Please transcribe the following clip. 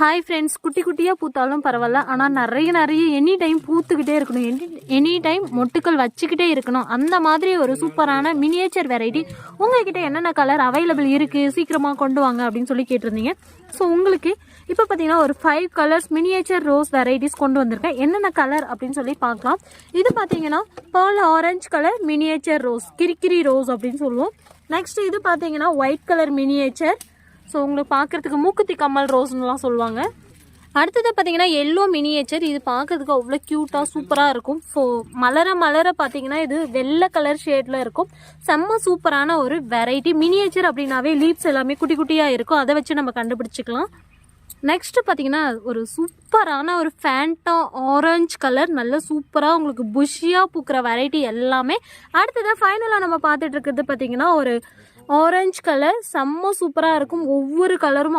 Hi friends குட்டி குட்டியாக பூத்தாலும் பரவாயில்ல. ஆனால் நிறைய நிறைய எனி டைம் பூத்துக்கிட்டே இருக்கணும். எனி எனி டைம் மொட்டுக்கள் வச்சுக்கிட்டே இருக்கணும். அந்த மாதிரி ஒரு சூப்பரான மினியேச்சர் வெரைட்டி உங்ககிட்ட என்னென்ன கலர் அவைலபிள் இருக்குது சீக்கிரமாக கொண்டு வாங்க அப்படின்னு சொல்லி கேட்டிருந்தீங்க. ஸோ உங்களுக்கு இப்போ பார்த்தீங்கன்னா ஒரு five colours miniature rose varieties கொண்டு வந்திருக்கேன். என்னென்ன கலர் அப்படின்னு சொல்லி பார்க்கலாம். இது பார்த்தீங்கன்னா pearl orange colour miniature rose கிரிக்கிரி rose அப்படின்னு சொல்லுவோம். நெக்ஸ்ட் இது பார்த்தீங்கன்னா ஒயிட் கலர் மினியேச்சர் ஸோ உங்களுக்கு பார்க்குறதுக்கு மூக்குத்தி கம்மல் ரோஸ்னுலாம் சொல்லுவாங்க. அடுத்தது பார்த்தீங்கன்னா எல்லோ மினியேச்சர் இது பார்க்கறதுக்கு அவ்வளோ க்யூட்டாக சூப்பராக இருக்கும். ஸோ மலர மலர பார்த்தீங்கன்னா இது வெள்ளை கலர் ஷேடில் இருக்கும். செம்ம சூப்பரான ஒரு வெரைட்டி மினியேச்சர் அப்படின்னாவே லீவ்ஸ் எல்லாமே குட்டி குட்டியாக இருக்கும். அதை வச்சு நம்ம கண்டுபிடிச்சிக்கலாம். நெக்ஸ்ட்டு பார்த்தீங்கன்னா ஒரு சூப்பரான ஒரு ஃபேண்டா ஆரஞ்சு கலர் நல்ல சூப்பராக உங்களுக்கு புஷியாக பூக்கிற வெரைட்டி எல்லாமே. அடுத்ததாக ஃபைனலாக நம்ம பார்த்துட்டு இருக்கிறது பார்த்தீங்கன்னா ஒரு ஆரஞ்சு கலர் செம்ம சூப்பராக இருக்கும். ஒவ்வொரு கலரும்